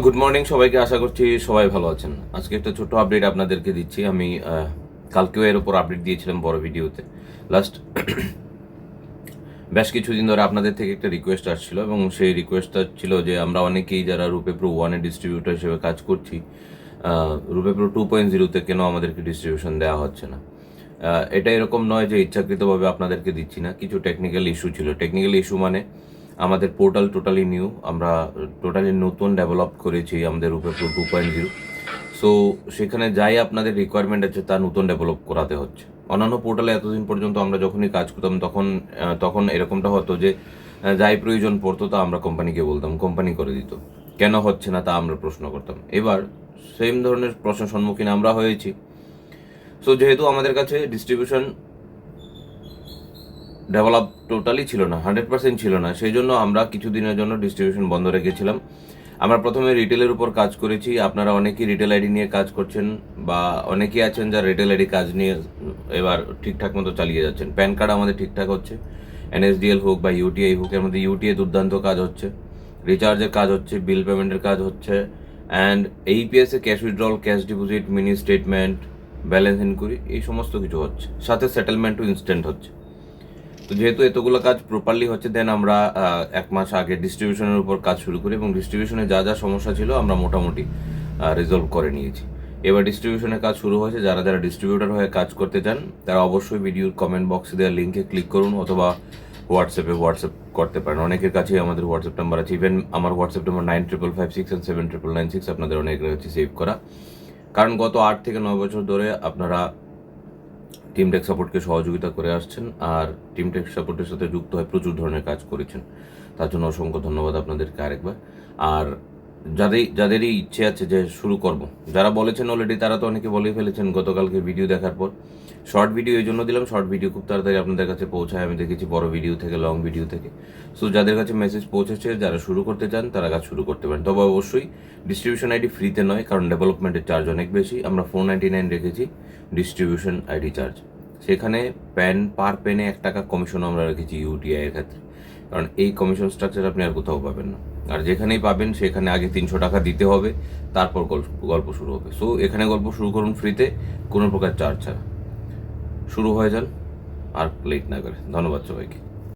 Good morning সবাইকে আশা করছি সবাই ভালো আছেন। আজকে একটা ছোট আপডেট আপনাদেরকে দিচ্ছি। আমি কালকেও এর উপর আপডেট দিয়েছিলাম বড় ভিডিওতে লাস্ট বেশ কিছুদিন ধরে আপনাদের থেকে একটা রিকোয়েস্ট আসছিল এবং সেই রিকোয়েস্টটা ছিল যে আমরা অনেকেই যারা রূপে প্রো ওয়ানের ডিস্ট্রিবিউটর হিসেবে কাজ করছি রূপে প্রো টু পয়েন্ট জিরোতে কেন আমাদেরকে ডিস্ট্রিবিউশন দেওয়া হচ্ছে না? এটা এরকম নয় যে ইচ্ছাকৃতভাবে আপনাদেরকে দিচ্ছি না। কিছু টেকনিক্যাল ইস্যু ছিল। টেকনিক্যাল ইস্যু মানে আমাদের পোর্টাল টোটালি নিউ আমরা টোটালি নতুন ডেভেলপ করেছি আমাদের রূপে টু পয়েন্ট জিরো সো সেখানে যাই আপনাদের রিকোয়ারমেন্ট আছে, তা নতুন ডেভেলপ করাতে হচ্ছে। অন্যান্য পোর্টালে এতদিন পর্যন্ত আমরা যখনই কাজ করতাম, তখন তখন এরকমটা হতো যে যাই প্রয়োজন পড়তো, তা আমরা কোম্পানিকে বলতাম কোম্পানি করে দিত। কেন হচ্ছে না, তা আমরা প্রশ্ন করতাম। এবার সেম ধরনের প্রশ্নের সম্মুখীন আমরা হয়েছি। সো যেহেতু আমাদের কাছে ডিস্ট্রিবিউশন ডেভেলপ টোটালি ছিল না, হান্ড্রেড পার্সেন্ট ছিল না। সেই জন্য আমরা কিছুদিনের জন্য ডিস্ট্রিবিউশন বন্ধ রেখেছিলাম। আমরা প্রথমে রিটেলের উপর কাজ করেছি। আপনারা অনেকেই রিটেল আইডি নিয়ে কাজ করছেন বা অনেকেই আছেন যারা রিটেল আইডি কাজ নিয়ে এবার ঠিকঠাক মতো চালিয়ে যাচ্ছেন। প্যান কার্ড আমাদের ঠিকঠাক হচ্ছে। এনএসডিএল হোক বা ইউটিআই হোক, এর মধ্যে ইউটিআই দুর্দান্ত কাজ হচ্ছে। রিচার্জের কাজ হচ্ছে, বিল পেমেন্টের কাজ হচ্ছে। And এইপিএসে cash withdrawal, cash deposit, mini statement, balance enquiry এই সমস্ত কিছু হচ্ছে। সাথে সেটেলমেন্টও ইনস্ট্যান্ট হচ্ছে। তো যেহেতু এতগুলো কাজ প্রপারলি হচ্ছে দেন আমরা এক মাস আগে ডিস্ট্রিবিউশনের উপর কাজ শুরু করি এবং ডিস্ট্রিবিউশনে যা যা সমস্যা ছিল আমরা মোটামুটি রিজলভ করে নিয়েছি। এবার ডিস্ট্রিবিউশনের কাজ শুরু হয়েছে, যারা যারা ডিস্ট্রিবিউটার হয়ে কাজ করতে চান, তারা অবশ্যই ভিডিওর কমেন্ট বক্সে দেওয়া লিঙ্কে ক্লিক করুন অথবা হোয়াটসঅ্যাপে হোয়াটসঅ্যাপ করতে পারেন। অনেকের কাছেই আমাদের হোয়াটসঅ্যাপ নাম্বার আছে। ইভেন আমার WhatsApp number nine triple five six and seven triple nine six আপনাদের অনেকের হচ্ছে সেভ করা। কারণ গত আট থেকে নয় বছর ধরে আপনারা টিম টেক সাপোর্টকে সহযোগিতা করে আসছেন আর টিম টেক সাপোর্টের সাথে যুক্ত হয়ে প্রচুর ধরনের কাজ করেছেন। তার জন্য অসংখ্য ধন্যবাদ আপনাদেরকে আরেকবার। আর যাদের যাদেরই ইচ্ছে আছে যে শুরু করব। যারা বলেছেন অলরেডি তারা তো অনেকে বলেই ফেলেছেন গতকালকে ভিডিও দেখার পর। শর্ট ভিডিও এই জন্য দিলাম। শর্ট ভিডিও খুব তাড়াতাড়ি আপনাদের কাছে পৌঁছায়। আমি দেখেছি বড় ভিডিও থেকে লং ভিডিও থেকে। সো যাদের কাছে মেসেজ পৌঁছেছে, যারা শুরু করতে চান, তারা কাজ শুরু করতে পারেন। তবে অবশ্যই ডিস্ট্রিবিউশন আইডি ফ্রিতে নয়, কারণ ডেভেলপমেন্টের চার্জ অনেক বেশি। আমরা ফোর নাইনটি নাইন রেখেছি ডিস্ট্রিবিউশন আইডি চার্জ সেখানে প্যান পার পেনে এক টাকা কমিশন আমরা রেখেছি ইউটিআই এর ক্ষেত্রে। কারণ এই কমিশন স্ট্রাকচার আপনি আর কোথাও পাবেন না। আর যেখানেই পাবেন সেখানে আগে তিনশো টাকা দিতে হবে, তারপর গল্প শুরু হবে। সো এখানে গল্প শুরু করুন ফ্রিতে কোনো প্রকার চার্জ ছাড়া। শুরু হয়ে যান, আর লেট না করে। ধন্যবাদ সবাইকে।